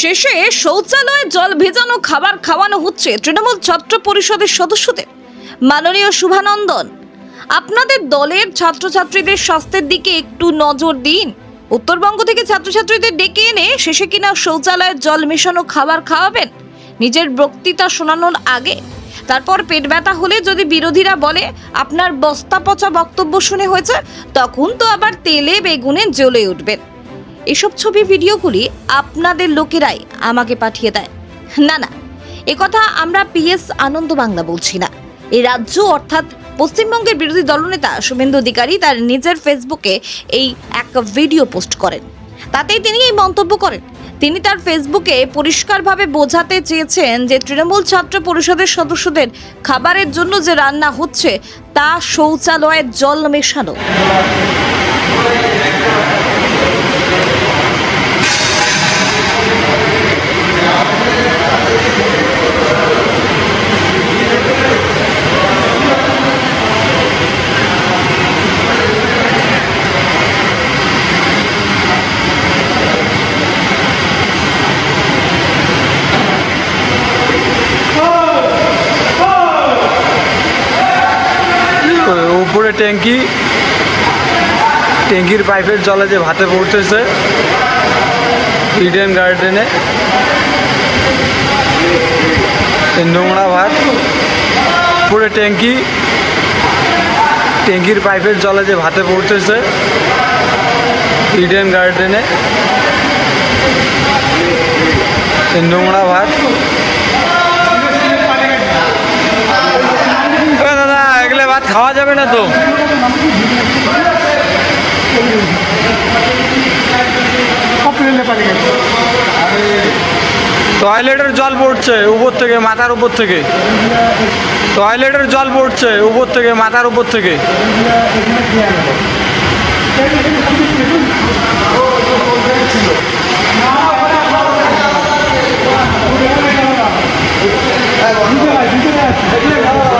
শেষে শৌচালয়ে জল ভেজানো খাবার খাওয়ানো হচ্ছে তৃণমূল ছাত্র পরিষদের সদস্যদের। মাননীয় শুভানন্দন, আপনাদের দলের ছাত্রছাত্রীদের স্বাস্থ্যের দিকে একটু নজর দিন। উত্তরবঙ্গ থেকে ছাত্রছাত্রীদের ডেকে এনে শেষে কিনা শৌচালয়ে জল মেশানো খাবার খাওয়াবেন? নিজের বক্তৃতা শোনানোর আগে। তারপর পেট ব্যথা হলে যদি বিরোধীরা বলে, আপনার বস্তা পচা বক্তব্য শুনে হয়েছে, তখন তো আবার তেলে বেগুনে জ্বলে উঠবেন। এসব ছবি, ভিডিওগুলি আপনাদের লোকেরাই আমাকে পাঠিয়ে দেয়। না না কথা আমরা পিএস আনন্দ বাংলা বলছি না। এই রাজ্য অর্থাৎ পশ্চিমবঙ্গের বিরোধী দলনেতা শুভেন্দু অধিকারী তার নিজের ফেসবুকে এই এক ভিডিও পোস্ট করেন। তাতেই তিনি এই মন্তব্য করেন। তিনি তার ফেসবুকে পরিষ্কারভাবে বোঝাতে চেয়েছেন যে তৃণমূল ছাত্র পরিষদের সদস্যদের খাবারের জন্য যে রান্না হচ্ছে, তা শৌচালয়ের জল মেশানো। উপরে ট্যাঙ্কি। ট্যাঙ্কির পাইপের জলে যে ভাতে পড়তেছে, ইডেন গার্ডেনে। নোংরা ভাত। উপরে ট্যাঙ্কি। ট্যাঙ্কির পাইপের জলে যে ভাতে পড়তেছে, ইডেন গার্ডেনে। নোংরা ভাত। খাওয়া যাবে না তো? টয়লেটের জল পড়ছে উপর থেকে, মাথার উপর থেকে। টয়লেটের জল পড়ছে উপর থেকে, মাথার উপর থেকে। হ্যাঁ,